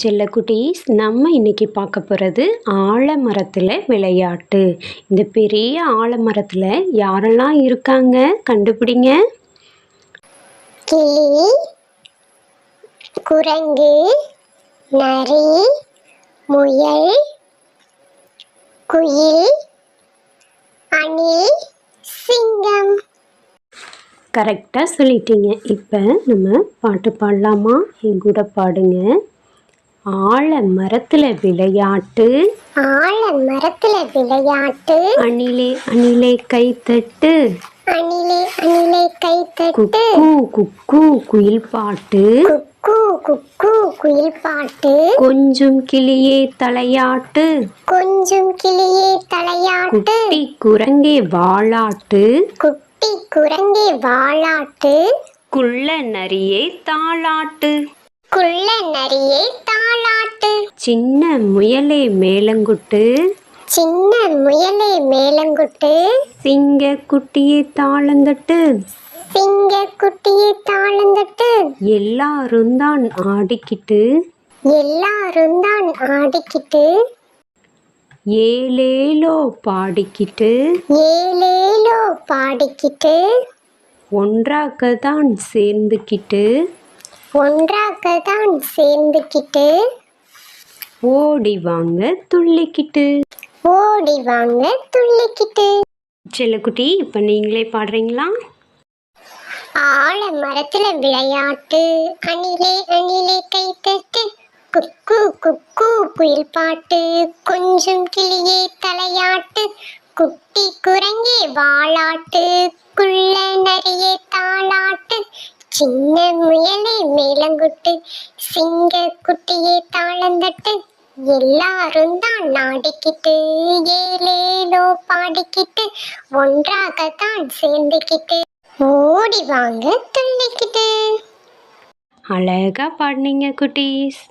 செல்லக்குட்டீஸ் நம்ம இன்னைக்கு பார்க்க போகிறது ஆலமரத்தில் விளையாட்டு. இந்த பெரிய ஆலமரத்தில் யாரெல்லாம் இருக்காங்க? கண்டுபிடிங்க. கிளி குரங்கு நரி முயல் குயில் அணில் சிங்கம். கரெக்டாக சொல்லிட்டீங்க. இப்போ நம்ம பாட்டு பாடலாமா? என் கூட பாடுங்க. ஆலமரத்தில் விளையாட்டு. ஆழ மரத்துல விளையாட்டு. அணிலே அணிலே கைத்தட்டு. அணிலே அணிலே கை தட்டு குக்கு குக்கு குயில் பாட்டு குக்கு குக்கு குயில் பாட்டு கொஞ்சம் கிளியே தலையாட்டு. கொஞ்சம் கிளியே தலையாட்டு. குட்டி குரங்கே வாளாட்டு. குட்டி குரங்கே வாளாட்டு. குள்ள நரியே தாளாட்டு. குள்ள நரியே தாளாட்டு சின்ன முயலே மேலங்குட்டு சின்ன முயலே மேலங்குட்டு சிங்க குட்டியே தாளந்தட்டு சிங்க குட்டியே தாளந்தட்டு எல்லாரும் தான் ஆடிக்கிட்டு எல்லாரும் தான் ஆடிக்கிட்டு ஏலேலோ பாடிக்கிட்டு ஏலேலோ பாடிக்கிட்டு ஒன்றாக தான் சேர்ந்துக்கிட்டு ஒன்றாக தான் சேர்ந்துக்கிட்டு ஓடி வாங்க துள்ளிக்கிட்டு. ஓடி வாங்க துள்ளிக்கிட்டு. செல்லக்குட்டி இப்போ நீங்களே பாடுறீங்களா? ஆழ மரத்துல விளையாட்டு. அணிலே அணிலே கை தட்டு. குக்கு குக்கு குயில் பாட்டு. கொஞ்சம் கிளியே தலையாட்டு. குட்டி குரங்கே வாளாட்டு. குள்ள நரியே தாளாட்டு. சின்ன முயலே மேலங்குட்டு. சிங்க குட்டியே தாளந்தட்டு. எல்லாரும் தான் நாடிக்கிட்டு ஏலேலோ பாடிக்கிட்டு ஒன்றாகத்தான் சேர்ந்துக்கிட்டு ஓடி வாங்க துள்ளிக்கிட்டு. அழகா பாடினீங்க குட்டீஸ்.